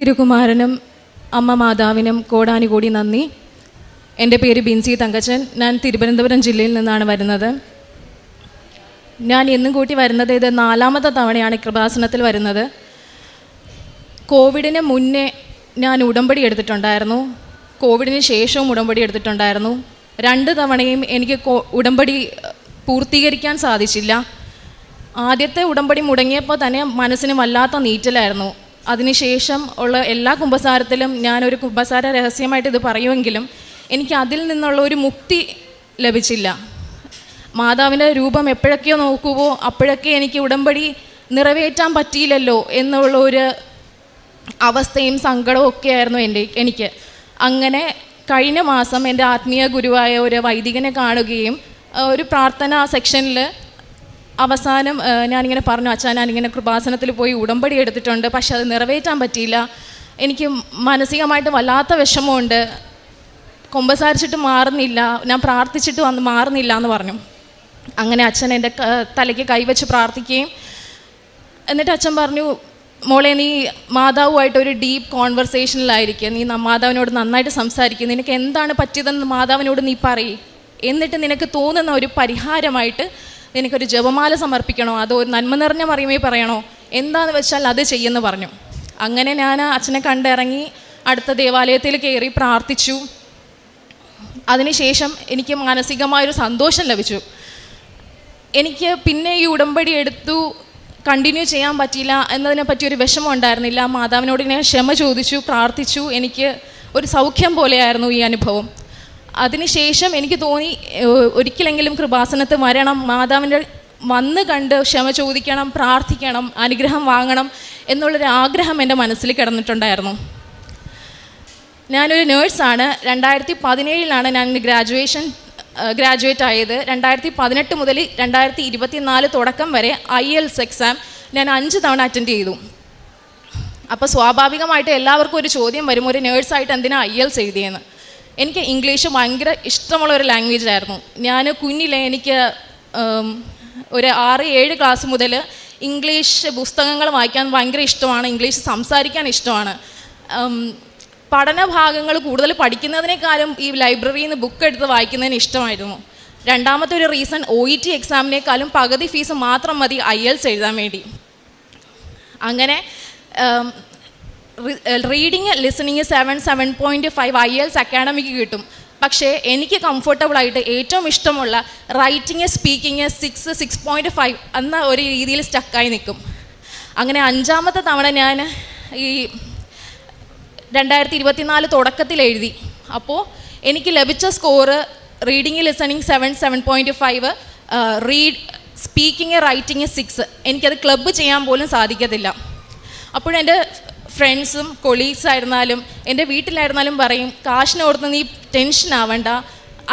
തിരുകുമാരനും അമ്മ മാതാവിനും കോടാനുകൂടി നന്ദി. എന്റെ പേര് ബിൻസി തങ്കച്ചൻ. ഞാൻ തിരുവനന്തപുരം ജില്ലയിൽ നിന്നാണ് വരുന്നത്. ഞാൻ എന്നും കൂട്ടി വരുന്നത് ഇത് നാലാമത്തെ തവണയാണ് കൃപാസനത്തിൽ വരുന്നത്. കോവിഡിന് മുന്നേ ഞാൻ ഉടമ്പടി എടുത്തിട്ടുണ്ടായിരുന്നു. കോവിഡിന് ശേഷവും ഉടമ്പടി എടുത്തിട്ടുണ്ടായിരുന്നു. രണ്ട് തവണയും എനിക്ക് ഉടമ്പടി പൂർത്തീകരിക്കാൻ സാധിച്ചില്ല. ആദ്യത്തെ ഉടമ്പടി മുടങ്ങിയപ്പോൾ തന്നെ മനസ്സിന് വല്ലാത്ത നീറ്റലായിരുന്നു. അതിനുശേഷം ഉള്ള എല്ലാ കുംഭസാരത്തിലും ഞാനൊരു കുംഭസാര രഹസ്യമായിട്ട് ഇത് പറയുമെങ്കിലും എനിക്ക് അതിൽ നിന്നുള്ള ഒരു മുക്തി ലഭിച്ചില്ല. മാതാവിന്റെ രൂപം എപ്പോഴൊക്കെയോ നോക്കുവോ അപ്പോഴൊക്കെ എനിക്ക് ഉടമ്പടി നിറവേറ്റാൻ പറ്റിയില്ലല്ലോ എന്നുള്ള ഒരു അവസ്ഥയും സങ്കടവും ഒക്കെ ആയിരുന്നു എന്റെ എനിക്ക്. അങ്ങനെ കഴിഞ്ഞ മാസം എന്റെ ആത്മീയ ഗുരുവായ ഒരു വൈദികനെ കാണുകയും ഒരു പ്രാർത്ഥന സെക്ഷനിൽ അവസാനം ഞാനിങ്ങനെ പറഞ്ഞു അച്ഛാ ഞാനിങ്ങനെ കൃപാസനത്തിൽ പോയി ഉടമ്പടി എടുത്തിട്ടുണ്ട് പക്ഷെ അത് നിറവേറ്റാൻ പറ്റിയില്ല. എനിക്ക് മാനസികമായിട്ട് വല്ലാത്ത വിഷമമുണ്ട്. കൊമ്പസാരിച്ചിട്ട് മാറുന്നില്ല. ഞാൻ പ്രാർത്ഥിച്ചിട്ട് വന്ന് മാറുന്നില്ല എന്ന് പറഞ്ഞു. അങ്ങനെ അച്ഛൻ എന്റെ തലയ്ക്ക് കൈവച്ച് പ്രാർത്ഥിക്കുകയും എന്നിട്ട് അച്ഛൻ പറഞ്ഞു മോളെ നീ മാതാവുമായിട്ട് ഒരു ഡീപ്പ് കോൺവെർസേഷനിലായിരിക്കുക ന- മാതാവിനോട് നന്നായിട്ട് സംസാരിക്കുക നിനക്ക് എന്താണ് പറ്റിയതെന്ന് മാതാവിനോട് നീ പറയും. എന്നിട്ട് നിനക്ക് തോന്നുന്ന ഒരു പരിഹാരമായിട്ട് നിനക്കൊരു ജപമാല സമർപ്പിക്കണോ? അതോ ഒരു നന്മ നിറഞ്ഞ മറിയുമേ പറയണോ? എന്താന്ന് വെച്ചാൽ അത് ചെയ്യുമെന്ന് പറഞ്ഞു. അങ്ങനെ ഞാൻ അച്ഛനെ കണ്ടിറങ്ങി അടുത്ത ദേവാലയത്തിൽ കയറി പ്രാർത്ഥിച്ചു. അതിനുശേഷം എനിക്ക് മാനസികമായൊരു സന്തോഷം ലഭിച്ചു. എനിക്ക് പിന്നെ ഈ ഉടമ്പടി എടുത്തു. കണ്ടിന്യൂ ചെയ്യാൻ പറ്റിയില്ല എന്നതിനെ പറ്റി ഒരു വിഷമം ഉണ്ടായിരുന്നില്ല. മാതാവിനോട് ഞാൻ ക്ഷമ ചോദിച്ചു പ്രാർത്ഥിച്ചു. എനിക്ക് ഒരു സൗഖ്യം പോലെയായിരുന്നു ഈ അനുഭവം. അതിനുശേഷം എനിക്ക് തോന്നി ഒരിക്കലെങ്കിലും കൃപാസനത്ത് വരണം മാതാവിന്റെ വന്ന് കണ്ട് ക്ഷമ ചോദിക്കണം പ്രാർത്ഥിക്കണം അനുഗ്രഹം വാങ്ങണം എന്നുള്ളൊരു ആഗ്രഹം എന്റെ മനസ്സിൽ കിടന്നിട്ടുണ്ടായിരുന്നു. ഞാനൊരു നേഴ്സാണ്. രണ്ടായിരത്തി പതിനേഴിലാണ് ഞാൻ ഗ്രാജുവേഷൻ ഗ്രാജുവേറ്റ് ആയത്. രണ്ടായിരത്തി പതിനെട്ട് മുതൽ രണ്ടായിരത്തി ഇരുപത്തി നാല് തുടക്കം വരെ ഐ എൽസ് എക്സാം ഞാൻ അഞ്ച് തവണ അറ്റൻഡ് ചെയ്തു. അപ്പോൾ സ്വാഭാവികമായിട്ട് എല്ലാവർക്കും ഒരു ചോദ്യം വരും ഒരു നേഴ്സായിട്ട് എന്തിനാണ് ഐ എൽസ് എഴുതിയെന്ന്. എനിക്ക് ഇംഗ്ലീഷ് ഭയങ്കര ഇഷ്ടമുള്ള ഒരു ലാംഗ്വേജ് ആയിരുന്നു. ഞാൻ കുഞ്ഞിലെ എനിക്ക് ഒരു ആറ് ഏഴ് ക്ലാസ് മുതൽ ഇംഗ്ലീഷ് പുസ്തകങ്ങൾ വായിക്കാൻ ഭയങ്കര ഇഷ്ടമാണ്. ഇംഗ്ലീഷ് സംസാരിക്കാൻ ഇഷ്ടമാണ്. പഠന ഭാഗങ്ങൾ കൂടുതൽ പഠിക്കുന്നതിനേക്കാളും ഈ ലൈബ്രറിയിൽ നിന്ന് ബുക്ക് എടുത്ത് വായിക്കുന്നതിന് ഇഷ്ടമായിരുന്നു. രണ്ടാമത്തെ ഒരു റീസൺ ഒ ഇ ടി എക്സാമിനേക്കാളും പകുതി ഫീസ് മാത്രം മതി ഐ എൽസ് എഴുതാൻ വേണ്ടി. അങ്ങനെ reading listening seven seven point five IELTS academic കിട്ടും. പക്ഷേ എനിക്ക് കംഫർട്ടബിളായിട്ട് ഏറ്റവും ഇഷ്ടമുള്ള writing speaking six six point five എന്ന ഒരു രീതിയിൽ സ്റ്റക്കായി നിൽക്കും. അങ്ങനെ അഞ്ചാമത്തെ തവണ ഞാൻ ഈ രണ്ടായിരത്തി ഇരുപത്തിനാല് തുടക്കത്തിൽ എഴുതി. അപ്പോൾ എനിക്ക് ലഭിച്ച score reading listening seven seven point five read speaking writing six എനിക്കത് ക്ലബ്ബ് ചെയ്യാൻ പോലും സാധിക്കത്തില്ല. അപ്പോഴെന്റെ ഫ്രണ്ട്സും കൊളീഗ്സ് ആയിരുന്നാലും എന്റെ വീട്ടിലായിരുന്നാലും പറയും കാശിനോർത്ത് നീ ടെൻഷൻ ആവണ്ട.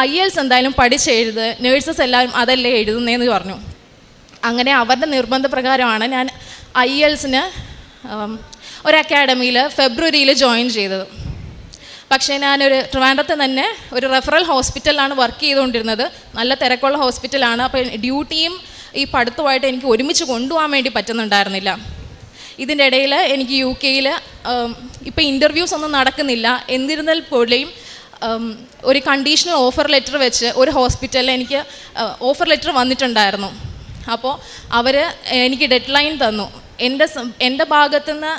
ഐ എൽസ് എന്തായാലും പഠിച്ചെഴുത് നേഴ്സസ് എല്ലാവരും അതല്ലേ എഴുതുന്നേന്ന് പറഞ്ഞു. അങ്ങനെ അവരുടെ നിർബന്ധപ്രകാരമാണ് ഞാൻ ഐ എൽസിന് ഒരു അക്കാഡമിയിൽ ഫെബ്രുവരിയിൽ ജോയിൻ ചെയ്തത്. പക്ഷേ ഞാനൊരു ട്രിവാൻഡ്രത്ത് തന്നെ ഒരു റെഫറൽ ഹോസ്പിറ്റലിലാണ് വർക്ക് ചെയ്തുകൊണ്ടിരുന്നത്. നല്ല തിരക്കുള്ള ഹോസ്പിറ്റലാണ് അപ്പോൾ ഡ്യൂട്ടിയും ഈ പഠിത്തമായിട്ട് എനിക്ക് ഒരുമിച്ച് കൊണ്ടുപോകാൻ വേണ്ടി പറ്റുന്നുണ്ടായിരുന്നില്ല. ഇതിന്റെ ഇടയിൽ എനിക്ക് യു കെയിൽ ഇപ്പോൾ ഇന്റർവ്യൂസ് ഒന്നും നടക്കുന്നില്ല. എന്നിരുന്നാൽ പോലെയും ഒരു കണ്ടീഷണൽ ഓഫർ ലെറ്റർ വെച്ച് ഒരു ഹോസ്പിറ്റലിൽ എനിക്ക് ഓഫർ ലെറ്റർ വന്നിട്ടുണ്ടായിരുന്നു. അപ്പോൾ അവർ എനിക്ക് ഡെഡ് ലൈൻ തന്നു എന്റെ എന്റെ ഭാഗത്തു നിന്ന്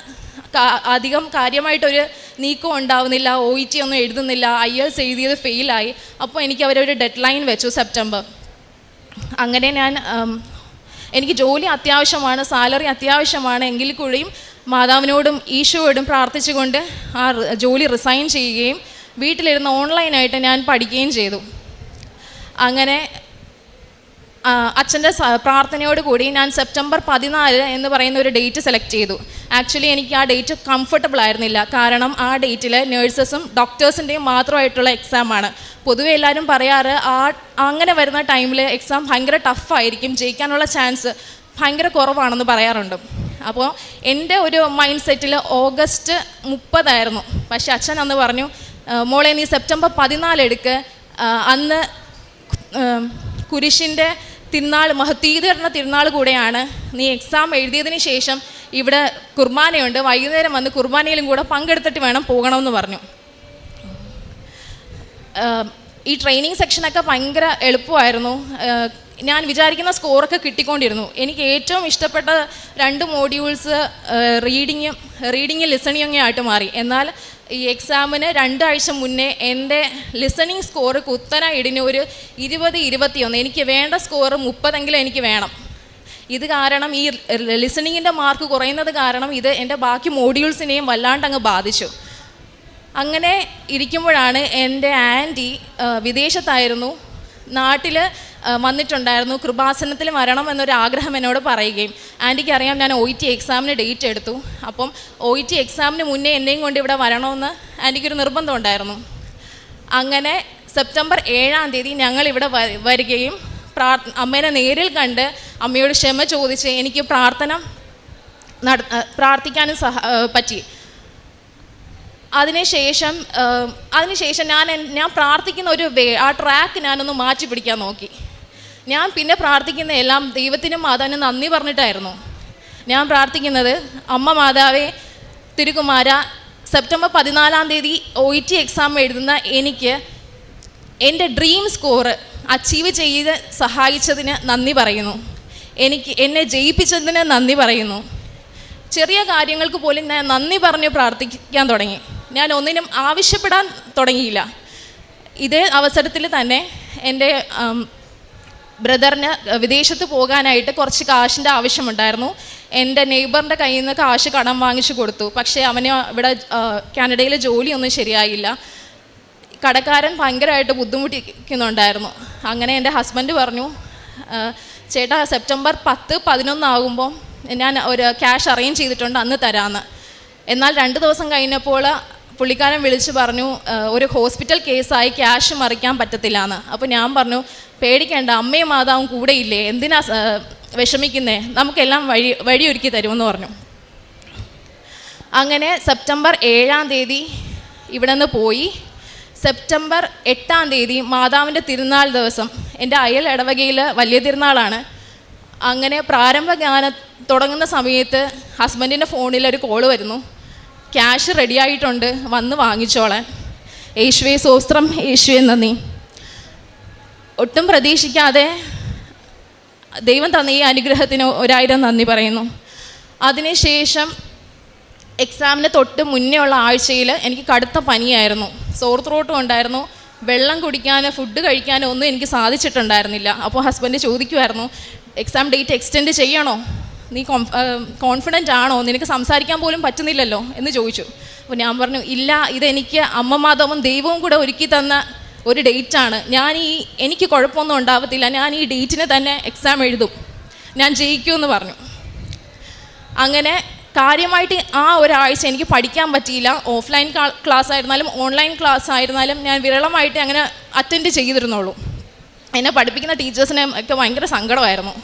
അധികം കാര്യമായിട്ടൊരു നീക്കം ഉണ്ടാവുന്നില്ല ഒ ഇ ടി ഒന്നും എഴുതുന്നില്ല. ഐ എൽസ് എഴുതിയത് ഫെയിലായി അപ്പോൾ എനിക്ക് അവരൊരു ഡെഡ് ലൈൻ വെച്ചു സെപ്റ്റംബർ അങ്ങനെ ഞാൻ എനിക്ക് ജോലി അത്യാവശ്യമാണ് സാലറി അത്യാവശ്യമാണ് എങ്കിൽ കൂടിയും മാതാവിനോടും ഈശോയോടും പ്രാർത്ഥിച്ചുകൊണ്ട് ആ ജോലി റിസൈൻ ചെയ്യുകയും വീട്ടിലിരുന്ന് ഓൺലൈനായിട്ട് ഞാൻ പഠിക്കുകയും ചെയ്തു. അങ്ങനെ അച്ഛന്റെ സ- പ്രാർത്ഥനയോട് കൂടി ഞാൻ സെപ്റ്റംബർ പതിനാല് എന്ന് പറയുന്ന ഒരു ഡേറ്റ് സെലക്ട് ചെയ്തു. ആക്ച്വലി എനിക്ക് ആ ഡേറ്റ് കംഫർട്ടബിൾ ആയിരുന്നില്ല. കാരണം ആ ഡേറ്റിൽ നേഴ്സസും ഡോക്ടേഴ്സിന്റെയും മാത്രമായിട്ടുള്ള എക്സാമാണ് പൊതുവെ എല്ലാവരും പറയാറ് ആ അങ്ങനെ വരുന്ന ടൈമിൽ എക്സാം ഭയങ്കര ടഫായിരിക്കും ജയിക്കാനുള്ള ചാൻസ് ഭയങ്കര കുറവാണെന്ന് പറയാറുണ്ട്. അപ്പോൾ എന്റെ ഒരു മൈൻഡ് സെറ്റിൽ ഓഗസ്റ്റ് മുപ്പതായിരുന്നു. പക്ഷെ അച്ഛൻ അന്ന് പറഞ്ഞു "ആ, മോളെ നീ സെപ്റ്റംബർ പതിനാല് എടുക്ക്. അന്ന് കുരിശിന്റെ തിരുനാൾ മഹത്തീകരണ തിരുനാൾ കൂടെയാണ് നീ എക്സാം എഴുതിയതിന് ശേഷം ഇവിടെ കുർബാനയുണ്ട്. വൈകുന്നേരം വന്ന് കുർബാനയിലും കൂടെ പങ്കെടുത്തിട്ട് വേണം പോകണമെന്ന് പറഞ്ഞു. ഈ ട്രെയിനിങ് സെക്ഷനൊക്കെ ഭയങ്കര എളുപ്പമായിരുന്നു. ഞാൻ വിചാരിക്കുന്ന സ്കോറൊക്കെ കിട്ടിക്കൊണ്ടിരുന്നു. എനിക്ക് ഏറ്റവും ഇഷ്ടപ്പെട്ട രണ്ട് മോഡ്യൂൾസ് റീഡിങ്ങും റീഡിങ്ങും ലിസണിങ്ങും ആയിട്ട് മാറി. എന്നാൽ ഈ എക്സാമിന് രണ്ടാഴ്ച മുന്നേ എന്റെ ലിസണിങ് സ്കോർ കുത്തന ഇടിന് ഒരു ഇരുപത് ഇരുപത്തിയൊന്ന്. എനിക്ക് വേണ്ട സ്കോർ മുപ്പതെങ്കിലും എനിക്ക് വേണം. ഇത് കാരണം ഈ ലിസണിങ്ങിന്റെ മാർക്ക് കുറയുന്നത് കാരണം ഇത് എന്റെ ബാക്കി മോഡ്യൂൾസിനെയും വല്ലാണ്ട് അങ്ങ് ബാധിച്ചു. അങ്ങനെ ഇരിക്കുമ്പോഴാണ് എന്റെ ആന്റി വിദേശത്തായിരുന്നു. നാട്ടിൽ വന്നിട്ടുണ്ടായിരുന്നു. കൃപാസനത്തിൽ വരണം എന്നൊരു ആഗ്രഹം എന്നോട് പറയുകയും ആന്റിക്ക് അറിയാം ഞാൻ ഒ ടി എക്സാമിന് ഡേറ്റ് എടുത്തു. അപ്പം ഒ ടി എക്സാമിന് മുന്നേ എന്നെയും കൊണ്ട് ഇവിടെ വരണമെന്ന് ആന്റിക്കൊരു നിർബന്ധം ഉണ്ടായിരുന്നു. അങ്ങനെ സെപ്റ്റംബർ ഏഴാം തീയതി ഞങ്ങൾ ഇവിടെ വരികയും പ്രാർ അമ്മേനെ നേരിൽ കണ്ട് അമ്മയോട് ക്ഷമ ചോദിച്ച് എനിക്ക് പ്രാർത്ഥന നട പ്രാർത്ഥിക്കാനും സഹ പറ്റി. അതിനുശേഷം അതിനുശേഷം ഞാൻ ഞാൻ പ്രാർത്ഥിക്കുന്ന ഒരു വേ ആ ട്രാക്ക് ഞാനൊന്ന് മാറ്റി പിടിക്കാൻ നോക്കി. ഞാൻ പിന്നെ പ്രാർത്ഥിക്കുന്ന എല്ലാം ദൈവത്തിനും മാതാവിനും നന്ദി പറഞ്ഞിട്ടായിരുന്നു. ഞാൻ പ്രാർത്ഥിക്കുന്നത് അമ്മ മാതാവേ തിരുകുമാര സെപ്റ്റംബർ പതിനാലാം തീയതി ഒ ഇ ടി എക്സാം എഴുതുന്ന എനിക്ക് എന്റെ ഡ്രീം സ്കോർ അച്ചീവ് ചെയ്ത് സഹായിച്ചതിന് നന്ദി പറയുന്നു. എനിക്ക് എന്നെ ജയിപ്പിച്ചതിന് നന്ദി പറയുന്നു. ചെറിയ കാര്യങ്ങൾക്ക് പോലും ഞാൻ നന്ദി പറഞ്ഞ് പ്രാർത്ഥിക്കാൻ തുടങ്ങി. ഞാൻ ഒന്നിനും ആവശ്യപ്പെടാൻ തുടങ്ങിയില്ല. ഇതേ അവസരത്തിൽ തന്നെ എന്റെ ബ്രദറിന് വിദേശത്ത് പോകാനായിട്ട് കുറച്ച് കാശിന്റെ ആവശ്യമുണ്ടായിരുന്നു. എന്റെ നെയ്ബറിന്റെ കയ്യിൽ നിന്ന് കാശ് കടം വാങ്ങിച്ചു കൊടുത്തു. പക്ഷേ അവന് ഇവിടെ കാനഡയിലെ ജോലിയൊന്നും ശരിയായില്ല. കടക്കാരൻ ഭയങ്കരമായിട്ട് ബുദ്ധിമുട്ടിക്കുന്നുണ്ടായിരുന്നു. അങ്ങനെ എന്റെ ഹസ്ബൻഡ് പറഞ്ഞു ചേട്ടാ സെപ്റ്റംബർ പത്ത് പതിനൊന്നാകുമ്പോൾ ഞാൻ ഒരു ക്യാഷ് അറേഞ്ച് ചെയ്തിട്ടുണ്ട് അന്ന് തരാമെന്ന്. എന്നാൽ രണ്ട് ദിവസം കഴിഞ്ഞപ്പോൾ പുള്ളിക്കാരൻ വിളിച്ച് പറഞ്ഞു ഒരു ഹോസ്പിറ്റൽ കേസായി ക്യാഷ് മറിക്കാൻ പറ്റത്തില്ല എന്ന് അപ്പോൾ ഞാൻ പറഞ്ഞു പേടിക്കേണ്ട അമ്മയും മാതാവും കൂടെയില്ലേ എന്തിനാ വിഷമിക്കുന്നേ നമുക്കെല്ലാം വഴി വഴിയൊരുക്കി തരുമെന്ന് പറഞ്ഞു. അങ്ങനെ സെപ്റ്റംബർ ഏഴാം തീയതി ഇവിടെ നിന്ന് പോയി. സെപ്റ്റംബർ എട്ടാം തീയതി മാതാവിന്റെ തിരുനാൾ ദിവസം. എന്റെ അയൽ ഇടവകയിൽ വലിയ തിരുനാളാണ്. അങ്ങനെ പ്രാരംഭ ഗാനം തുടങ്ങുന്ന സമയത്ത് ഹസ്ബൻഡിന്റെ ഫോണിൽ ഒരു കോൾ വരുന്നു. ക്യാഷ് റെഡി ആയിട്ടുണ്ട്. വന്ന് വാങ്ങിച്ചോളാൻ. യേശുവേ സോസ്ത്രം യേശുവെ നന്ദി ഒട്ടും പ്രതീക്ഷിക്കാതെ ദൈവം തന്ന ഈ അനുഗ്രഹത്തിന് ഒരായിരം നന്ദി പറയുന്നു. അതിനുശേഷം എക്സാമിന് തൊട്ട് മുന്നേ ഉള്ള ആഴ്ചയിൽ എനിക്ക് കടുത്ത പനിയായിരുന്നു. സോർ ത്രോട്ടും ഉണ്ടായിരുന്നു. വെള്ളം കുടിക്കാനോ ഫുഡ് കഴിക്കാനോ ഒന്നും എനിക്ക് സാധിച്ചിട്ടുണ്ടായിരുന്നില്ല. അപ്പോൾ ഹസ്ബൻഡ് ചോദിക്കുമായിരുന്നു എക്സാം ഡേറ്റ് എക്സ്റ്റെൻഡ് ചെയ്യണോ? നീ കോൺഫിഡന്റ് ആണോ? നിനക്ക് സംസാരിക്കാൻ പോലും പറ്റുന്നില്ലല്ലോ എന്ന് ചോദിച്ചു. അപ്പോൾ ഞാൻ പറഞ്ഞു ഇല്ല ഇതെനിക്ക് അമ്മ മാധവും ദൈവവും കൂടെ ഒരുക്കി തന്ന ഒരു ഡേറ്റാണ് ഞാൻ ഈ എനിക്ക് കുഴപ്പമൊന്നും ഉണ്ടാവത്തില്ല. ഞാൻ ഈ ഡേറ്റിന് തന്നെ എക്സാം എഴുതും. ഞാൻ ജയിക്കുമെന്ന് പറഞ്ഞു. അങ്ങനെ കാര്യമായിട്ട് ആ ഒരാഴ്ച എനിക്ക് പഠിക്കാൻ പറ്റിയില്ല. ഓഫ്ലൈൻ ക്ലാസ് ആയിരുന്നാലും ഓൺലൈൻ ക്ലാസ് ആയിരുന്നാലും ഞാൻ വിരളമായിട്ട് അങ്ങനെ അറ്റൻഡ് ചെയ്തിരുന്നുള്ളൂ. എന്നെ പഠിപ്പിക്കുന്ന ടീച്ചേഴ്സിനെ ഒക്കെ ഭയങ്കര സങ്കടമായിരുന്നു.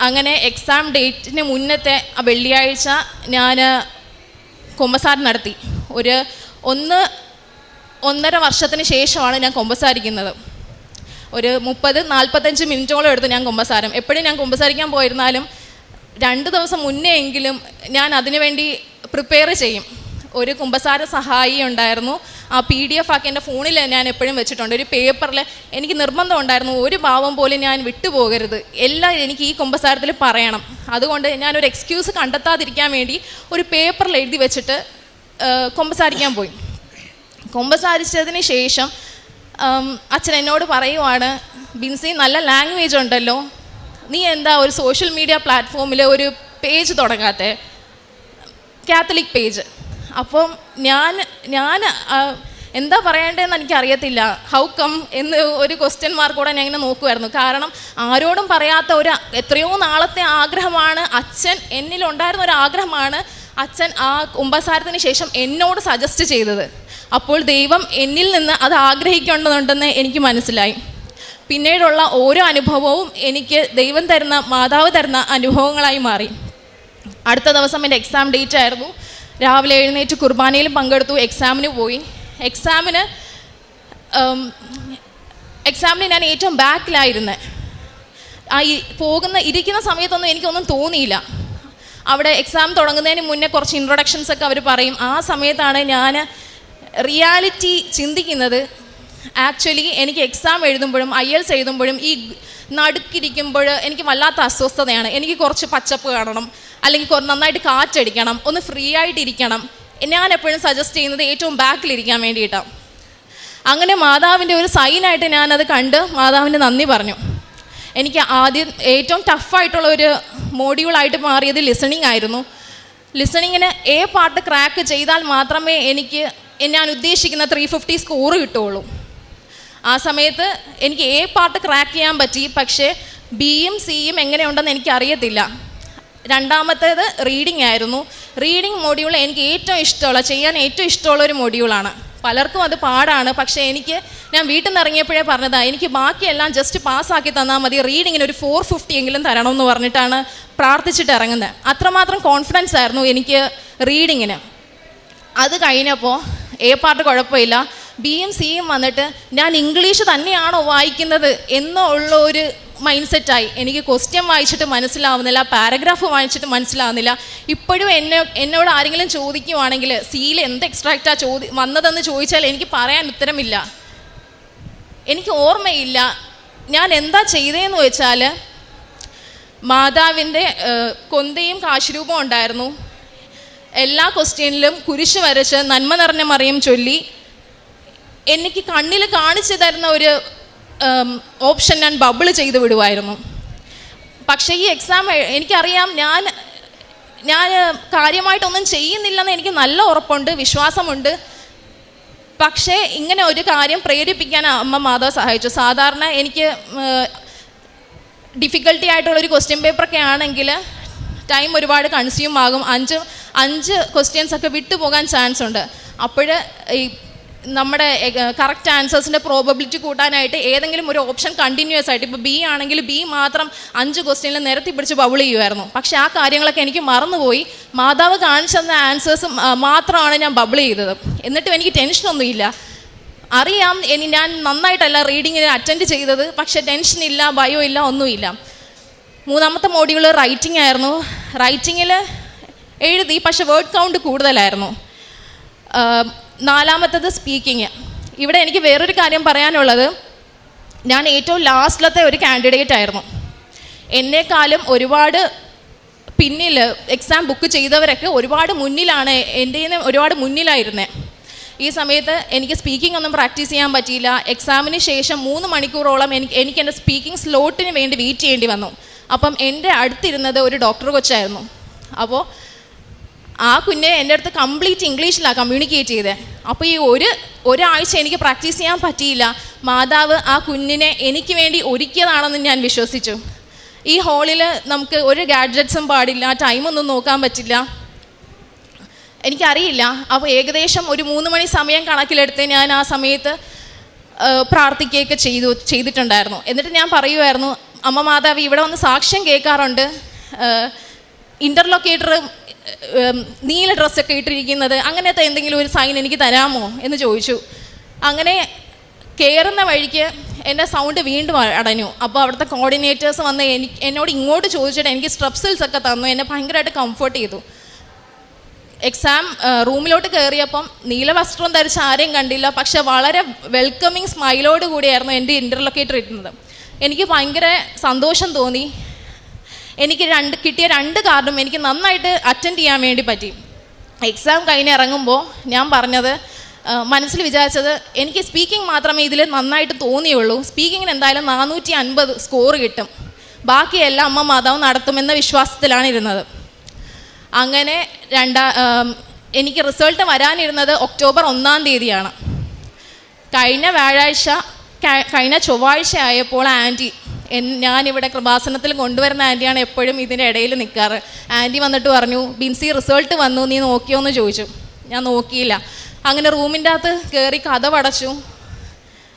അങ്ങനെ എക്സാം ഡേറ്റിന് മുന്നത്തെ വെള്ളിയാഴ്ച ഞാൻ കുമ്പസാർ നടത്തി. ഒരു ഒന്ന് ഒന്നര വർഷത്തിന് ശേഷമാണ് ഞാൻ കുമ്പസാരിക്കുന്നത്. ഒരു മുപ്പത് നാൽപ്പത്തഞ്ച് മിനിറ്റോളം എടുത്ത് ഞാൻ കുമ്പസാരം. എപ്പോഴും ഞാൻ കുമ്പസാരിക്കാൻ പോയിരുന്നാലും രണ്ട് ദിവസം മുന്നേ എങ്കിലും ഞാൻ അതിനുവേണ്ടി പ്രിപ്പയർ ചെയ്യും. ഒരു കുമ്പസാര സഹായി ഉണ്ടായിരുന്നു. ആ പി ഡി എഫ് ആക്കി എന്റെ ഫോണിൽ ഞാൻ എപ്പോഴും വെച്ചിട്ടുണ്ട്. ഒരു പേപ്പറിൽ എനിക്ക് നിർബന്ധം ഉണ്ടായിരുന്നു ഒരു ഭാവം പോലും ഞാൻ വിട്ടുപോകരുത്. എല്ലാം എനിക്ക് ഈ കുമ്പസാരത്തിൽ പറയണം. അതുകൊണ്ട് ഞാനൊരു എക്സ്ക്യൂസ് കണ്ടെത്താതിരിക്കാൻ വേണ്ടി ഒരു പേപ്പറിൽ എഴുതി വെച്ചിട്ട് കുമ്പസാരിക്കാൻ പോയി. കുമ്പസാരിച്ചതിന് ശേഷം അച്ഛൻ എന്നോട് പറയുവാണ് ബിൻസി നല്ല ലാംഗ്വേജ് ഉണ്ടല്ലോ. നീ എന്താ ഒരു സോഷ്യൽ മീഡിയ പ്ലാറ്റ്ഫോമിൽ ഒരു പേജ് തുടങ്ങാത്തെ? കാത്തലിക് പേജ് അപ്പം ഞാൻ ഞാൻ എന്താ പറയേണ്ടതെന്ന് എനിക്കറിയത്തില്ല. ഹൗ കം എന്ന് ഒരു ക്വസ്റ്റ്യൻ മാർക്കോടെ ഞാൻ ഇങ്ങനെ നോക്കുമായിരുന്നു കാരണം ആരോടും പറയാത്ത ഒരു എത്രയോ നാളത്തെ ആഗ്രഹമാണ് അച്ഛൻ എന്നിലുണ്ടായിരുന്ന ഒരു ആഗ്രഹമാണ് അച്ഛൻ ആ കുംഭസാരത്തിന് ശേഷം എന്നോട് സജസ്റ്റ് ചെയ്തത്. അപ്പോൾ ദൈവം എന്നിൽ നിന്ന് അത് ആഗ്രഹിക്കേണ്ടതുണ്ടെന്ന് എനിക്ക് മനസ്സിലായി. പിന്നീടുള്ള ഓരോ അനുഭവവും എനിക്ക് ദൈവം തരുന്ന മാതാവ് തരുന്ന അനുഭവങ്ങളായി മാറി. അടുത്ത ദിവസം എന്റെ എക്സാം ഡേറ്റ് ആയിരുന്നു. രാവിലെ എഴുന്നേറ്റ് കുർബാനയിൽ പങ്കെടുത്തു. എക്സാമിന് പോയി. എക്സാമിന് എക്സാമിന് ഞാൻ ഏറ്റവും ബാക്കിലായിരുന്നത് ആ പോകുന്ന ഇരിക്കുന്ന സമയത്തൊന്നും എനിക്കൊന്നും തോന്നിയില്ല. അവിടെ എക്സാം തുടങ്ങുന്നതിന് മുന്നേ കുറച്ച് ഇൻട്രൊഡക്ഷൻസ് ഒക്കെ അവർ പറയും. ആ സമയത്താണ് ഞാൻ റിയാലിറ്റി ചിന്തിക്കുന്നത്. ആക്ച്വലി എനിക്ക് എക്സാം എഴുതുമ്പോഴും ഐ എൽസ് എഴുതുമ്പോഴും ഈ നടുക്കിരിക്കുമ്പോൾ എനിക്ക് വല്ലാത്ത അസ്വസ്ഥതയാണ്. എനിക്ക് കുറച്ച് പച്ചപ്പ് കാണണം. അല്ലെങ്കിൽ നന്നായിട്ട് കാറ്റടിക്കണം ഒന്ന് ഫ്രീ ആയിട്ടിരിക്കണം. ഞാൻ എപ്പോഴും സജസ്റ്റ് ചെയ്യുന്നത് ഏറ്റവും ബാക്കിലിരിക്കാൻ വേണ്ടിയിട്ടാണ് അങ്ങനെ മാതാവിന്റെ ഒരു സൈനായിട്ട് ഞാനത് കണ്ട് മാതാവിന് നന്ദി പറഞ്ഞു. എനിക്ക് ആദ്യം ഏറ്റവും ടഫായിട്ടുള്ള ഒരു മോഡ്യൂളായിട്ട് മാറിയത് ലിസണിങ് ആയിരുന്നു. ലിസണിങ്ങിന് ഏ പാട്ട് ക്രാക്ക് ചെയ്താൽ മാത്രമേ എനിക്ക് ഞാൻ ഉദ്ദേശിക്കുന്ന ത്രീ ഫിഫ്റ്റി സ്കോർ കിട്ടുള്ളൂ ആ സമയത്ത് എനിക്ക് ഏ പാട്ട് ക്രാക്ക് ചെയ്യാൻ പറ്റി പക്ഷേ ബിയും സിയും എങ്ങനെയുണ്ടെന്ന് എനിക്കറിയത്തില്ല. രണ്ടാമത്തേത് റീഡിംഗ് ആയിരുന്നു. റീഡിംഗ് മോഡ്യൂൾ എനിക്ക് ഏറ്റവും ഇഷ്ടമുള്ള ചെയ്യാൻ ഏറ്റവും ഇഷ്ടമുള്ള ഒരു മോഡ്യൂളാണ് പലർക്കും അത് പാടാണ് പക്ഷേ എനിക്ക് ഞാൻ വീട്ടിൽ നിന്ന് ഇറങ്ങിയപ്പോഴേ പറഞ്ഞതാ എനിക്ക് ബാക്കിയെല്ലാം ജസ്റ്റ് പാസ്സാക്കി തന്നാൽ മതി റീഡിങ്ങിന് ഒരു ഫോർ ഫിഫ്റ്റി എങ്കിലും തരണം എന്ന് പറഞ്ഞിട്ടാണ് പ്രാർത്ഥിച്ചിട്ട് ഇറങ്ങുന്നത്. അത്രമാത്രം കോൺഫിഡൻസ് ആയിരുന്നു എനിക്ക് റീഡിങ്ങിന് അത് കഴിഞ്ഞപ്പോൾ എ പാർട്ട് കുഴപ്പമില്ല. ബി ബിയും സിയും വന്നിട്ട് ഞാൻ ഇംഗ്ലീഷ് തന്നെയാണോ വായിക്കുന്നത് എന്നുള്ള ഒരു മൈൻഡ് സെറ്റായി എനിക്ക് ക്വസ്റ്റ്യൻ വായിച്ചിട്ട് മനസ്സിലാവുന്നില്ല പാരഗ്രാഫ് വായിച്ചിട്ട് മനസ്സിലാവുന്നില്ല. ഇപ്പോഴും എന്നെ എന്നോട് ആരെങ്കിലും ചോദിക്കുവാണെങ്കിൽ സിയിൽ എന്ത് എക്സ്ട്രാക്റ്റാ ചോദി വന്നതെന്ന് ചോദിച്ചാൽ എനിക്ക് പറയാൻ ഉത്തരമില്ല. എനിക്ക് ഓർമ്മയില്ല. ഞാൻ എന്താ ചെയ്തതെന്ന് വെച്ചാൽ മാതാവിന്റെ കൊന്തയും കാശുരൂപം ഉണ്ടായിരുന്നു. എല്ലാ ക്വസ്റ്റ്യനിലും കുരിശ് വരച്ച് നന്മ നിറഞ്ഞ മറിയം ചൊല്ലി എനിക്ക് കണ്ണിൽ കാണിച്ചു തരുന്ന ഒരു ഓപ്ഷൻ ഞാൻ ബബിൾ ചെയ്ത് വിടുമായിരുന്നു പക്ഷേ ഈ എക്സാം എനിക്കറിയാം ഞാൻ ഞാൻ കാര്യമായിട്ടൊന്നും ചെയ്യുന്നില്ലെന്ന് എനിക്ക് നല്ല ഉറപ്പുണ്ട് വിശ്വാസമുണ്ട്. പക്ഷേ ഇങ്ങനെ ഒരു കാര്യം പ്രേരിപ്പിക്കാൻ അമ്മ മാതാവ് സഹായിച്ചു. സാധാരണ എനിക്ക് ഡിഫിക്കൽട്ടി ആയിട്ടുള്ള ഒരു ക്വസ്റ്റ്യൻ പേപ്പറൊക്കെ ആണെങ്കിൽ ടൈം ഒരുപാട് കൺസ്യൂം ആകും. അഞ്ച് അഞ്ച് ക്വസ്റ്റ്യൻസ് ഒക്കെ വിട്ടുപോകാൻ ചാൻസ് ഉണ്ട്. അപ്പോൾ ഈ നമ്മുടെ കറക്റ്റ് ആൻസേഴ്സിന്റെ പ്രോബബിലിറ്റി കൂട്ടാനായിട്ട് ഏതെങ്കിലും ഒരു ഓപ്ഷൻ കണ്ടിന്യൂസ് ആയിട്ട് ഇപ്പോൾ ബി ആണെങ്കിൽ ബി മാത്രം അഞ്ച് ക്വസ്റ്റ്യനിൽ നിരത്തി പിടിച്ച് ബൗൾ ചെയ്യുമായിരുന്നു പക്ഷേ ആ കാര്യങ്ങളൊക്കെ എനിക്ക് മറന്നുപോയി. മാതാവ് കാണിച്ചു തന്ന ആൻസേഴ്സ് മാത്രമാണ് ഞാൻ ബബിൾ ചെയ്തത്. എന്നിട്ടും എനിക്ക് ടെൻഷനൊന്നുമില്ല അറിയാം ഇനി ഞാൻ നന്നായിട്ടല്ല റീഡിങ്ങിന് അറ്റൻഡ് ചെയ്തത്. പക്ഷേ ടെൻഷൻ ഇല്ല ഭയം ഇല്ല ഒന്നുമില്ല മൂന്നാമത്തെ മോഡ്യൂൾ റൈറ്റിംഗ് ആയിരുന്നു. റൈറ്റിങ്ങിൽ എഴുതി പക്ഷെ വേർഡ് കൗണ്ട് കൂടുതലായിരുന്നു. നാലാമത്തത് സ്പീക്കിങ് ഇവിടെ എനിക്ക് വേറൊരു കാര്യം പറയാനുള്ളത്. ഞാൻ ഏറ്റവും ലാസ്റ്റിലത്തെ ഒരു കാൻഡിഡേറ്റ് ആയിരുന്നു. എന്നെക്കാളും ഒരുപാട് പിന്നിൽ എക്സാം ബുക്ക് ചെയ്തവരൊക്കെ ഒരുപാട് മുന്നിലാണ് എന്റെ ഒരുപാട് മുന്നിലായിരുന്നേ. ഈ സമയത്ത് എനിക്ക് സ്പീക്കിംഗ് ഒന്നും പ്രാക്ടീസ് ചെയ്യാൻ പറ്റിയില്ല. എക്സാമിന് ശേഷം മൂന്ന് മണിക്കൂറോളം എനിക്ക് എനിക്ക് എന്റെ സ്പീക്കിംഗ് സ്ലോട്ടിന് വേണ്ടി വെയിറ്റ് ചെയ്യേണ്ടി വന്നു. അപ്പം എന്റെ അടുത്തിരുന്നത് ഒരു ഡോക്ടർ കൊച്ചായിരുന്നു. അപ്പോൾ ആ കുഞ്ഞെ എന്റെ അടുത്ത് കംപ്ലീറ്റ് ഇംഗ്ലീഷിലാണ് കമ്മ്യൂണിക്കേറ്റ് ചെയ്തത് അപ്പോൾ ഈ ഒരു ഒരാഴ്ച എനിക്ക് പ്രാക്ടീസ് ചെയ്യാൻ പറ്റിയില്ല. മാതാവ് ആ കുഞ്ഞിനെ എനിക്ക് വേണ്ടി ഒരുക്കിയതാണെന്ന് ഞാൻ വിശ്വസിച്ചു. ഈ ഹാളിൽ നമുക്ക് ഒരു ഗാഡ്ജറ്റ്സും പാടില്ല ടൈമൊന്നും നോക്കാൻ പറ്റില്ല. എനിക്കറിയില്ല. അപ്പോൾ ഏകദേശം ഒരു മൂന്ന് മണി സമയം കണക്കിലെടുത്ത് ഞാൻ ആ സമയത്ത് പ്രാർത്ഥിക്കുകയൊക്കെ ചെയ്തു ചെയ്തിട്ടുണ്ടായിരുന്നു. എന്നിട്ട് ഞാൻ പറയുമായിരുന്നു അമ്മ മാതാവ് ഇവിടെ വന്ന് സാക്ഷ്യം കേൾക്കാറുണ്ട്. ഇന്റർലൊക്കേറ്റർ നീല ഡ്രസ്സൊക്കെ ഇട്ടിരിക്കുന്നത് അങ്ങനത്തെ എന്തെങ്കിലും ഒരു സൈൻ എനിക്ക് തരാമോ എന്ന് ചോദിച്ചു. അങ്ങനെ കയറുന്ന വഴിക്ക് എന്റെ സൗണ്ട് വീണ്ടും അടഞ്ഞു. അപ്പോൾ അവിടുത്തെ കോർഡിനേറ്റേഴ്സ് വന്ന് എനിക്ക് എന്നോട് ഇങ്ങോട്ട് ചോദിച്ചിട്ട് എനിക്ക് സ്ട്രെപ്സിൽസ് ഒക്കെ തന്നു. എന്നെ ഭയങ്കരമായിട്ട് കംഫർട്ട് ചെയ്തു. എക്സാം റൂമിലോട്ട് കയറിയപ്പം നീല വസ്ത്രം ധരിച്ച ആരെയും കണ്ടില്ല. പക്ഷെ വളരെ വെൽക്കമിങ് സ്മൈലോട് കൂടിയായിരുന്നു എന്റെ ഇന്റർലൊക്കേറ്റർ ഇരുന്നത് എനിക്ക് ഭയങ്കര സന്തോഷം തോന്നി. എനിക്ക് രണ്ട് കിട്ടിയ രണ്ട് കാർഡും എനിക്ക് നന്നായിട്ട് അറ്റൻഡ് ചെയ്യാൻ വേണ്ടി പറ്റി. എക്സാം കഴിഞ്ഞ് ഇറങ്ങുമ്പോൾ ഞാൻ പറഞ്ഞത് മനസ്സിൽ വിചാരിച്ചത് എനിക്ക് സ്പീക്കിംഗ് മാത്രമേ ഇതിൽ നന്നായിട്ട് തോന്നിയുള്ളൂ. സ്പീക്കിങ്ങിന് എന്തായാലും നാനൂറ്റി അൻപത് സ്കോർ കിട്ടും ബാക്കിയെല്ലാം അമ്മ മാതാവ് നടത്തുമെന്ന വിശ്വാസത്തിലാണ് ഇരുന്നത്. അങ്ങനെ രണ്ടാ എനിക്ക് റിസൾട്ട് വരാനിരുന്നത് ഒക്ടോബർ ഒന്നാം തീയതിയാണ്. കഴിഞ്ഞ വ്യാഴാഴ്ച കഴിഞ്ഞ ചൊവ്വാഴ്ച ആയപ്പോൾ ആന്റി ഞാനിവിടെ കൃപാസനത്തിൽ കൊണ്ടുവരുന്ന ആന്റിയാണ് എപ്പോഴും ഇതിന്റെ ഇടയിൽ നിൽക്കാറ് ആന്റി വന്നിട്ട് പറഞ്ഞു ബിൻസി റിസൾട്ട് വന്നു നീ നോക്കിയോ? എന്ന് ചോദിച്ചു. ഞാൻ നോക്കിയില്ല. അങ്ങനെ റൂമിന്റെ അകത്ത് കയറി കഥ പടച്ചു.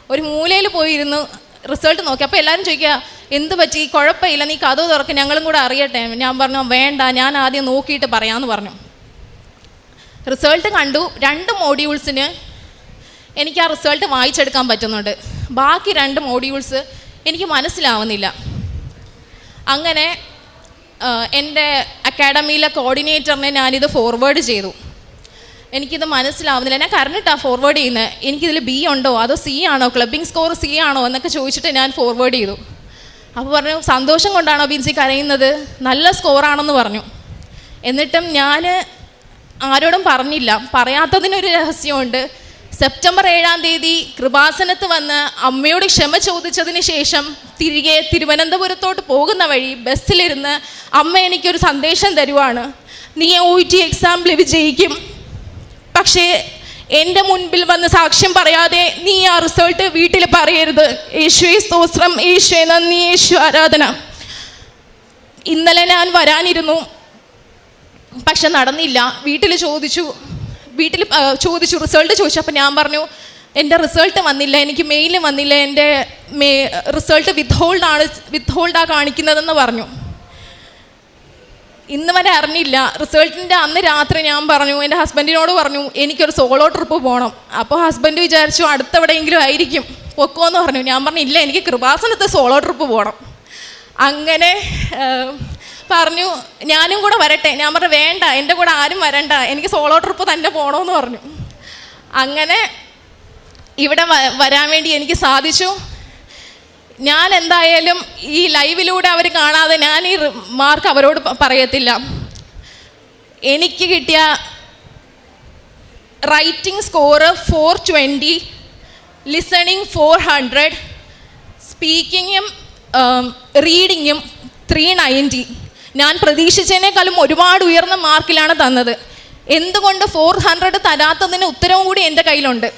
ഒരു മൂലയിൽ പോയിരുന്നു റിസൾട്ട് നോക്കി. അപ്പോൾ എല്ലാവരും ചോദിക്കുക എന്ത് പറ്റി? കുഴപ്പമില്ല നീ കഥ തുറക്ക് ഞങ്ങളും കൂടെ അറിയട്ടെ? ഞാൻ പറഞ്ഞു വേണ്ട ഞാൻ ആദ്യം നോക്കിയിട്ട് പറയാമെന്ന് പറഞ്ഞു. റിസൾട്ട് കണ്ടു. രണ്ട് മോഡ്യൂൾസിന് എനിക്ക് ആ റിസൾട്ട് വായിച്ചെടുക്കാൻ പറ്റുന്നുണ്ട്. ബാക്കി രണ്ട് മോഡ്യൂൾസ് എനിക്ക് മനസ്സിലാവുന്നില്ല. അങ്ങനെ എന്റെ അക്കാഡമിയിലെ കോർഡിനേറ്ററിനെ ഞാനിത് ഫോർവേഡ് ചെയ്തു. എനിക്കിത് മനസ്സിലാവുന്നില്ല. ഞാൻ കറണ്ടിട്ടാണ് ഫോർവേഡ് ചെയ്യുന്നത് എനിക്കിതിൽ ബി ഉണ്ടോ? അതോ സി ആണോ? ക്ലബിംഗ് സ്കോർ സി ആണോ? എന്നൊക്കെ ചോദിച്ചിട്ട് ഞാൻ ഫോർവേഡ് ചെയ്തു. അപ്പോൾ പറഞ്ഞു സന്തോഷം കൊണ്ടാണോ ബിൻസി കരയുന്നത്? നല്ല സ്കോറാണെന്ന് പറഞ്ഞു. എന്നിട്ടും ഞാൻ ആരോടും പറഞ്ഞില്ല. പറയാത്തതിനൊരു രഹസ്യമുണ്ട്. സെപ്റ്റംബർ ഏഴാം തീയതി കൃപാസനത്ത് വന്ന് അമ്മയോട് ക്ഷമ ചോദിച്ചതിന് ശേഷം തിരികെ തിരുവനന്തപുരത്തോട്ട് പോകുന്ന വഴി ബസ്സിലിരുന്ന് അമ്മ എനിക്കൊരു സന്ദേശം തരുവാണ്. നീ ഒ ടി എക്സാമിൽ വിജയിക്കും. പക്ഷേ എന്റെ മുൻപിൽ വന്ന് സാക്ഷ്യം പറയാതെ നീ ആ റിസൾട്ട് വീട്ടിൽ പറയരുത്. യേശുവെ സ്തോത്രം. യേശുവെ നന്ദി. യേശു ആരാധന. ഇന്നലെ ഞാൻ വരാനിരുന്നു. പക്ഷെ നടന്നില്ല. വീട്ടിൽ ചോദിച്ചു. വീട്ടിൽ ചോദിച്ചു റിസൾട്ട് ചോദിച്ചു. അപ്പം ഞാൻ പറഞ്ഞു എന്റെ റിസൾട്ട് വന്നില്ല എനിക്ക് മെയിൽ വന്നില്ല എന്റെ മേ റിസൾട്ട് വിത്ത് ആണ് വിത്ത് ഹോൾഡാണ് കാണിക്കുന്നതെന്ന് പറഞ്ഞു. ഇന്ന് വരെ അറിഞ്ഞില്ല. റിസൾട്ടിന്റെ അന്ന് രാത്രി ഞാൻ പറഞ്ഞു എന്റെ ഹസ്ബൻഡിനോട് പറഞ്ഞു എനിക്കൊരു സോളോ ട്രിപ്പ് പോകണം അപ്പോൾ ഹസ്ബൻഡ് വിചാരിച്ചു അടുത്തെവിടെയെങ്കിലും ആയിരിക്കും പൊക്കോന്ന് പറഞ്ഞു. ഞാൻ പറഞ്ഞു ഇല്ല എനിക്ക് കൃപാസനത്ത് സോളോ ട്രിപ്പ് പോകണം അങ്ങനെ പറഞ്ഞു ഞാനും കൂടെ വരട്ടെ. ഞാൻ പറഞ്ഞു വേണ്ട എന്റെ കൂടെ ആരും വരണ്ട. എനിക്ക് സോളോ ട്രിപ്പ് തന്നെ പോകണമെന്ന് പറഞ്ഞു. അങ്ങനെ ഇവിടെ വരാൻ വേണ്ടി എനിക്ക് സാധിച്ചു. ഞാൻ എന്തായാലും ഈ ലൈവിലൂടെ അവർ കാണാതെ ഞാൻ ഈ മാർക്ക് അവരോട് പറയത്തില്ല. എനിക്ക് കിട്ടിയ writing score four twenty listening four hundred സ്പീക്കിങ്ങും റീഡിങ്ങും ത്രീ നയന്റി ഞാൻ പ്രതീക്ഷിച്ചതിനേക്കാളും ഒരുപാട് ഉയർന്ന മാർക്കിലാണ് തന്നത്. എന്തുകൊണ്ട് ഫോർ ഹൺഡ്രഡ് തരാത്തതിന് ഉത്തരവും കൂടി എന്റെ കയ്യിലുണ്ട്.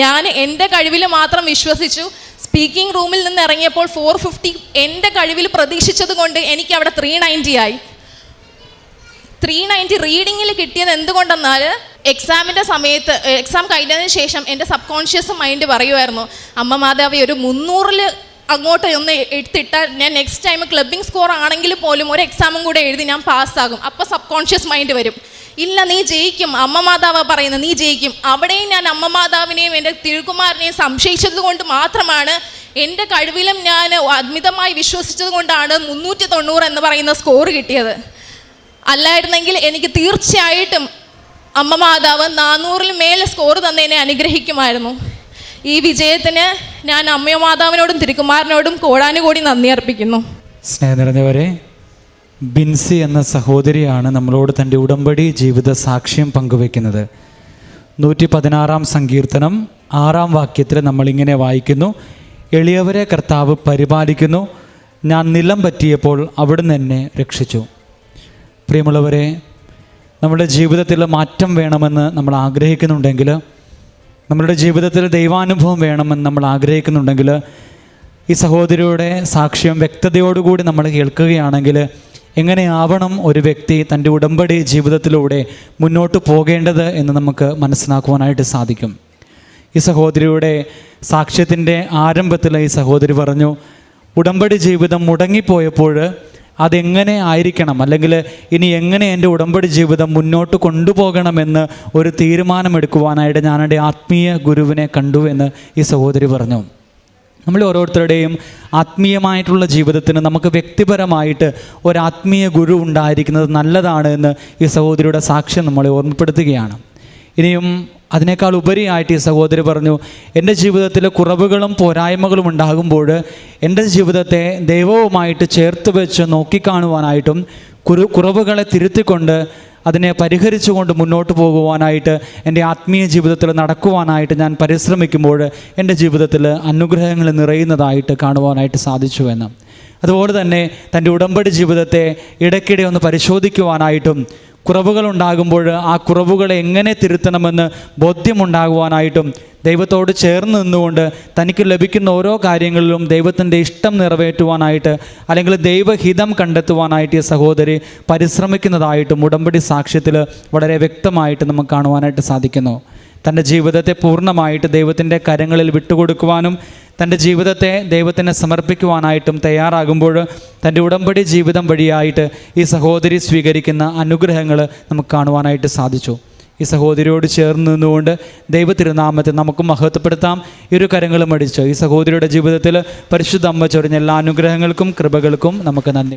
ഞാൻ എന്റെ കഴിവിൽ മാത്രം വിശ്വസിച്ചു. സ്പീക്കിംഗ് റൂമിൽ നിന്ന് ഇറങ്ങിയപ്പോൾ ഫോർ ഫിഫ്റ്റി എന്റെ കഴിവിൽ പ്രതീക്ഷിച്ചത് കൊണ്ട് എനിക്ക് അവിടെ ത്രീ നയന്റി ആയി. ത്രീ നയന്റി റീഡിങ്ങിൽ കിട്ടിയത് എന്തുകൊണ്ടെന്നാൽ എക്സാമിന്റെ സമയത്ത് എക്സാം കഴിഞ്ഞതിന് ശേഷം എന്റെ സബ് കോൺഷ്യസ് മൈൻഡ് പറയുമായിരുന്നു അമ്മ മാതാവി ഒരു മുന്നൂറിൽ അങ്ങോട്ട് ഒന്ന് എടുത്തിട്ടാൽ ഞാൻ നെക്സ്റ്റ് ടൈം ക്ലബിംഗ് സ്കോർ ആണെങ്കിൽ പോലും ഒരു എക്സാമും കൂടെ എഴുതി ഞാൻ പാസ്സാകും അപ്പോൾ സബ് കോൺഷ്യസ് മൈൻഡ് വരും. ഇല്ല നീ ജയിക്കും. അമ്മ മാതാവ് പറയുന്നത് നീ ജയിക്കും. അവിടെയും ഞാൻ അമ്മ മാതാവിനെയും എന്റെ തിരുകുമാരനെയും സംശയിച്ചത് കൊണ്ട് മാത്രമാണ് എന്റെ കഴിവിലും ഞാൻ അമിതമായി വിശ്വസിച്ചത് കൊണ്ടാണ് മുന്നൂറ്റി തൊണ്ണൂറ് എന്ന് പറയുന്ന സ്കോർ കിട്ടിയത്. അല്ലായിരുന്നെങ്കിൽ എനിക്ക് തീർച്ചയായിട്ടും അമ്മ മാതാവ് നാനൂറിൽ മേലെ സ്കോർ തന്നതിനെ അനുഗ്രഹിക്കുമായിരുന്നു. ഈ വിജയത്തിന് ഞാൻ അമ്മയോ മാതാവിനോടും തിരുക്കുമാരനോടും കോടാനുകൂടി നന്ദി അർപ്പിക്കുന്നു. സ്നേഹം നിറഞ്ഞവരെ ബിൻസി എന്ന സഹോദരിയാണ് നമ്മളോട് തന്റെ ഉടമ്പടി ജീവിത സാക്ഷ്യം പങ്കുവെക്കുന്നത് നൂറ്റി പതിനാറാം സങ്കീർത്തനം ആറാം വാക്യത്തിൽ നമ്മളിങ്ങനെ വായിക്കുന്നു. എളിയവരെ കർത്താവ് പരിപാലിക്കുന്നു. ഞാൻ നിലം പറ്റിയപ്പോൾ അവിടുന്ന് എന്നെ രക്ഷിച്ചു. പ്രിയമുള്ളവരെ നമ്മുടെ ജീവിതത്തിൽ മാറ്റം വേണമെന്ന് നമ്മൾ ആഗ്രഹിക്കുന്നുണ്ടെങ്കിൽ നമ്മളുടെ ജീവിതത്തിൽ ദൈവാനുഭവം വേണമെന്ന് നമ്മൾ ആഗ്രഹിക്കുന്നുണ്ടെങ്കിൽ ഈ സഹോദരിയുടെ സാക്ഷ്യം വ്യക്തതയോടുകൂടി നമ്മൾ കേൾക്കുകയാണെങ്കിൽ എങ്ങനെയാവണം ഒരു വ്യക്തി തന്റെ ഉടമ്പടി ജീവിതത്തിലൂടെ മുന്നോട്ട് പോകേണ്ടത് എന്ന് നമുക്ക് മനസ്സിലാക്കുവാനായിട്ട് സാധിക്കും. ഈ സഹോദരിയുടെ സാക്ഷ്യത്തിന്റെ ആരംഭത്തിൽ ഈ സഹോദരി പറഞ്ഞു ഉടമ്പടി ജീവിതം മുടങ്ങിപ്പോയപ്പോൾ അതെങ്ങനെ ആയിരിക്കണം? അല്ലെങ്കിൽ ഇനി എങ്ങനെ എന്റെ ഉടമ്പടി ജീവിതം മുന്നോട്ട് കൊണ്ടുപോകണമെന്ന് ഒരു തീരുമാനമെടുക്കുവാനായിട്ട് ഞാൻ എന്റെ ആത്മീയ ഗുരുവിനെ കണ്ടു എന്ന് ഈ സഹോദരി പറഞ്ഞു. നമ്മൾ ഓരോരുത്തരുടെയും ആത്മീയമായിട്ടുള്ള ജീവിതത്തിന് നമുക്ക് വ്യക്തിപരമായിട്ട് ഒരു ആത്മീയ ഗുരു ഉണ്ടായിരിക്കുന്നത് നല്ലതാണ് എന്ന് ഈ സഹോദരിയുടെ സാക്ഷ്യം നമ്മളെ ഓർമ്മപ്പെടുത്തുകയാണ്. ഇനിയും അതിനേക്കാൾ ഉപരിയായിട്ട് ഈ സഹോദരി പറഞ്ഞു എന്റെ ജീവിതത്തിൽ കുറവുകളും പോരായ്മകളും ഉണ്ടാകുമ്പോൾ എന്റെ ജീവിതത്തെ ദൈവവുമായിട്ട് ചേർത്ത് വെച്ച് നോക്കിക്കാണുവാനായിട്ടും കുറു കുറവുകളെ തിരുത്തിക്കൊണ്ട് അതിനെ പരിഹരിച്ചുകൊണ്ട് മുന്നോട്ട് പോകുവാനായിട്ട് എന്റെ ആത്മീയ ജീവിതത്തിൽ നടക്കുവാനായിട്ട് ഞാൻ പരിശ്രമിക്കുമ്പോൾ എന്റെ ജീവിതത്തിൽ അനുഗ്രഹങ്ങൾ നിറയുന്നതായിട്ട് കാണുവാനായിട്ട് സാധിച്ചു എന്ന്. അതുപോലെ തന്നെ തന്റെ ഉടമ്പടി ജീവിതത്തെ ഇടയ്ക്കിടെ ഒന്ന് പരിശോധിക്കുവാനായിട്ടും കുറവുകൾ ഉണ്ടാകുമ്പോൾ ആ കുറവുകളെ എങ്ങനെ തിരുത്തണമെന്ന് ബോധ്യമുണ്ടാകുവാനായിട്ടും ദൈവത്തോട് ചേർന്ന് നിന്നുകൊണ്ട് തനിക്ക് ലഭിക്കുന്ന ഓരോ കാര്യങ്ങളിലും ദൈവത്തിന്റെ ഇഷ്ടം നിറവേറ്റുവാനായിട്ട് അല്ലെങ്കിൽ ദൈവഹിതം കണ്ടെത്തുവാനായിട്ട് ഈ സഹോദരി പരിശ്രമിക്കുന്നതായിട്ടും ഉടമ്പടി സാക്ഷ്യത്തിൽ വളരെ വ്യക്തമായിട്ട് നമുക്ക് കാണുവാനായിട്ട് സാധിക്കുന്നു. തന്റെ ജീവിതത്തെ പൂർണമായിട്ട് ദൈവത്തിന്റെ കരങ്ങളിൽ വിട്ടുകൊടുക്കുവാനും തന്റെ ജീവിതത്തെ ദൈവത്തിന് സമർപ്പിക്കുവാനായിട്ടും തയ്യാറാകുമ്പോൾ തന്റെ ഉടമ്പടി ജീവിതം വഴിയായിട്ട് ഈ സഹോദരി സ്വീകരിക്കുന്ന അനുഗ്രഹങ്ങൾ നമുക്ക് കാണുവാനായിട്ട് സാധിച്ചു. ഈ സഹോദരിയോട് ചേർന്ന് നിന്നുകൊണ്ട് ദൈവത്തിരുനാമത്തെ നമുക്ക് മഹത്വപ്പെടുത്താം. ഇരു കരങ്ങളും അടിച്ച് ഈ സഹോദരിയുടെ ജീവിതത്തിൽ പരിശുദ്ധ അമ്മ ചൊരിഞ്ഞ എല്ലാ അനുഗ്രഹങ്ങൾക്കും കൃപകൾക്കും നമുക്ക് നന്ദി.